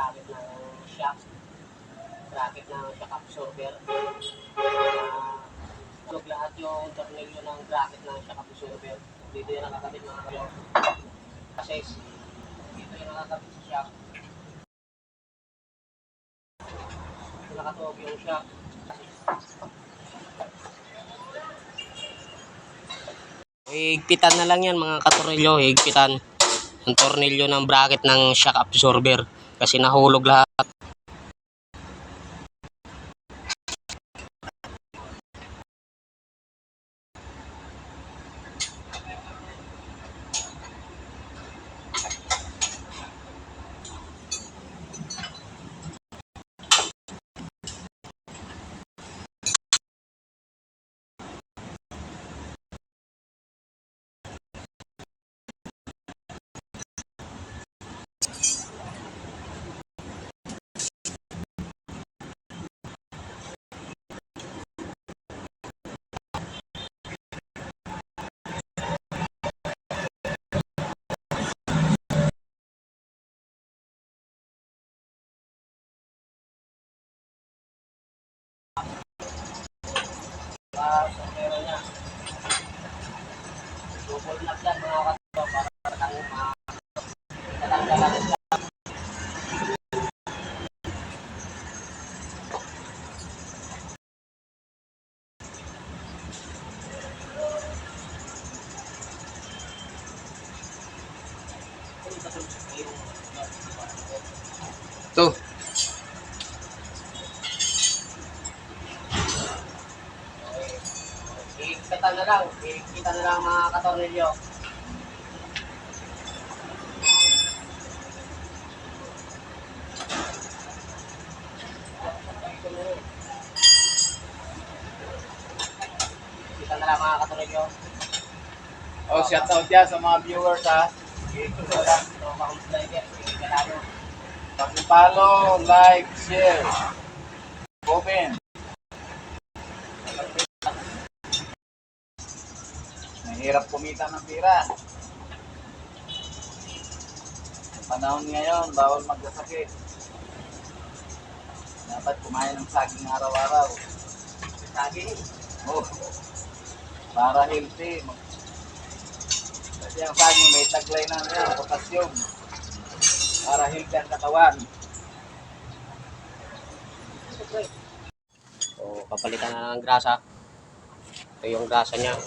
bracket ng shock. Bracket ng shock absorber. Uh, tulog lahat yung tornilyo ng bracket ng shock absorber. Dito yung nakakabit mga kayo. Kasi dito yung nakakabit sa shock. Dito nakatuog yung shock. Higpitan na lang yan mga katornilyo, higpitan ang tornilyo ng bracket ng shock absorber kasi nahulog lahat. Ah, so meron niya. Double lock yan Ikita na lang, ikita na lang mga katornilyo. Ikita na lang mga katornilyo. Oh, shout out sa mga viewers ha. Ito na lang, ikita na lang. Pag-follow, like, share, comment. Mahirap kumita ng pira. Panahon ngayon, bawal magkasakit. Dapat kumain ng saging araw-araw. Saging. Oh, para healthy. Kasi ang saging may taglay na yan, potassium. Para healthy ang katawan. So, papalitan na ng grasa. Ito yung grasa niya.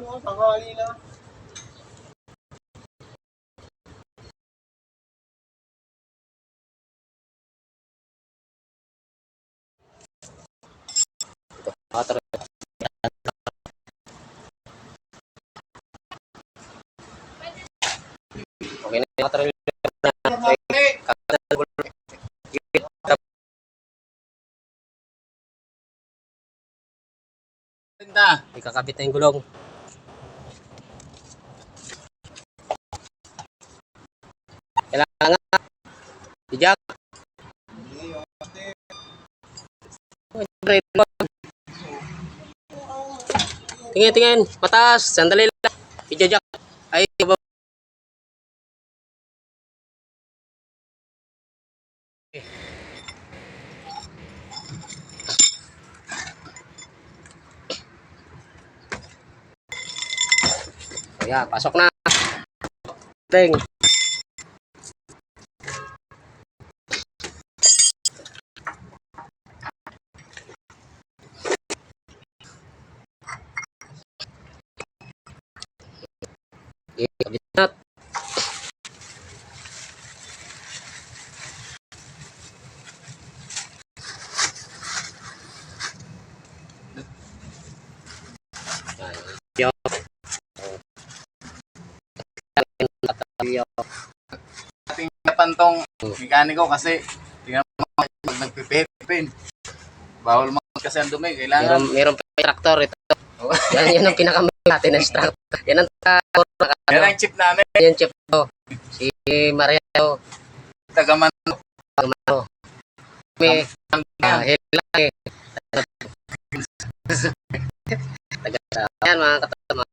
Mo tanghali na. Otro. Okay na yung otro. Tinda. Ikakabit na yung gulong. Kailangan nga. Si Jack. Tingin, tingin. Mataas. Sandali lang. Si Jack. Ay, iba. Kaya, pasok na. Ting. Okay, kabit na. Yo. Yo. Ating pantong mekaniko kasi tingnan mo pag nagpipipin. Bawal mo kasi ang dumi. Kailangan. Meron, meron pa yung traktor ito. Oh. Yan, yan ang pinakamali natin na traktor. Yan ang traktor na Yan ano, ang chip namin. yung chip ko. Si Maria. oh. Ito tagaman. May uh, hel lang eh. Taga Ayan mga katama.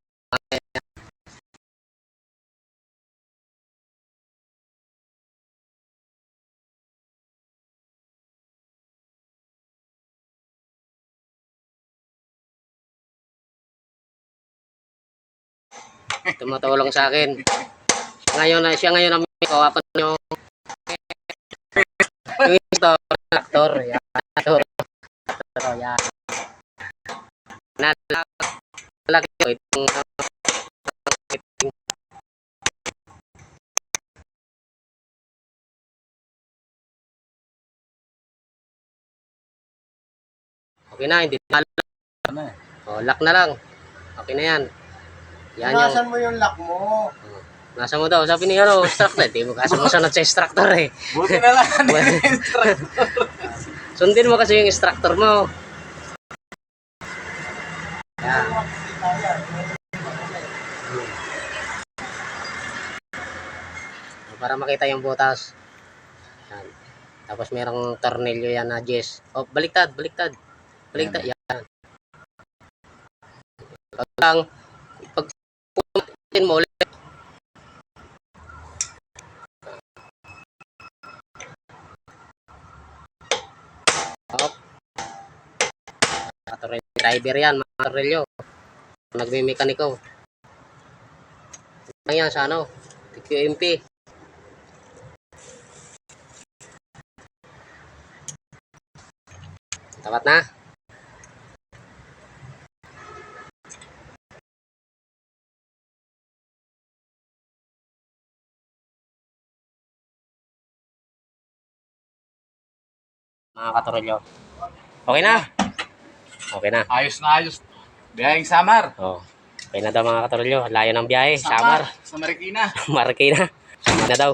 Tumatulong sa akin. Ngayon na siya ngayon ang may kawapan yung yung actor, actor, yan, actor, actor, yan. Nalaki ko itong Okay na, hindi na. Ano eh? Oh, lock na lang. Okay na yan. Yan yung, Nasaan mo yung lock mo? nasa mo daw, sabi ni ano, instructor, di mo kasi mo sanod sa instructor eh. Buti na lang. Sundin mo kasi yung instructor mo. Yan. Para makita yung butas. Yan. Tapos merong tornilyo yan na Jess. Oh, baliktad, baliktad. Baliktad, yan. Pag lang, mo ulit, driver yan, mga torelyo. Nagme-mekaniko. Ano yan sa ano? QMP. Tapat na. Mga katorelyo. Okay na. Okay na. Ayos na ayos. Biyahing Samar. Oh. Okay na daw mga katorelyo. Layo ng biyahe. Samar. Sa Marikina. Marikina. Sama na daw.